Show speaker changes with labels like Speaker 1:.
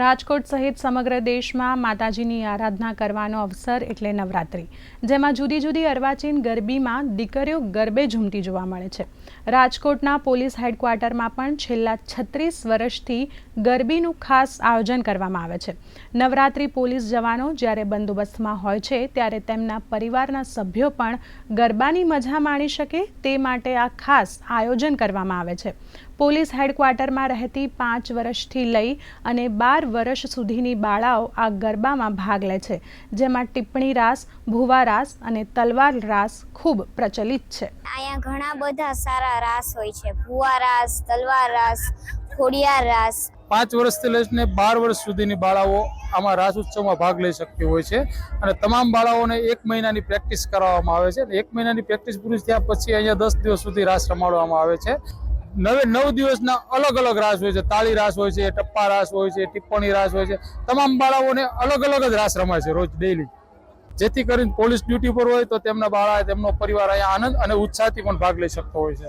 Speaker 1: રાજકોટ સહિત સમગ્ર દેશમાં માતાજીની આરાધના કરવાનો અવસર એટલે નવરાત્રિ, જેમાં જુદી જુદી અર્વાચીન ગરબીમાં દીકરીઓ ગરબે ઝૂમતી જોવા મળે છે. રાજકોટના પોલીસ હેડક્વાર્ટરમાં પણ છેલ્લા છત્રીસ વર્ષથી ગરબીનું ખાસ આયોજન કરવામાં આવે છે. નવરાત્રિ પોલીસ જવાનો જ્યારે બંદોબસ્તમાં હોય છે, ત્યારે તેમના પરિવારના સભ્યો પણ ગરબાની મજા માણી શકે તે માટે આ ખાસ આયોજન કરવામાં આવે છે. પોલીસ હેડક્વાર્ટરમાં રહેતી પાંચ વર્ષથી લઈ અને બાર વર્ષ સુધીની બાળાઓ આ ગરબામાં ભાગ લે છે જેમાં ટિપ્પણી રાસ ભુવા રાસ અને તલવાર રાસ ખૂબ પ્રચલિત છે.
Speaker 2: અહીંયા ઘણા બધા સારા રાસ હોય છે. ભુવા રાસ તલવાર રાસ ખોડિયાર રાસ.
Speaker 3: પાંચ વર્ષથી લઈને બાર વર્ષ સુધીની બાળાઓ આમાં રાસ ઉત્સવમાં ભાગ લઈ શકતી હોય છે અને તમામ બાળાઓને એક મહિનાની પ્રેક્ટિસ કરાવવામાં આવે છે અને એક મહિનાની પ્રેક્ટિસ પૂરી થયા પછી અહીંયા દસ દિવસ સુધી રાસ રમાડવામાં આવે છે. નવે નવ દિવસના અલગ અલગ રાસ હોય છે. તાળી રાસ હોય છે, ટપ્પા રાસ હોય છે, ટિપ્પણી રાસ હોય છે. તમામ બાળાઓને અલગ અલગ જ રાસ રમાય છે રોજ ડેઈલી જેથી કરીને પોલીસ ડ્યુટી પર હોય તો તેમના બાળા તેમનો પરિવાર અહીંયા આનંદ અને ઉત્સાહથી પણ ભાગ લઈ શકતો હોય છે.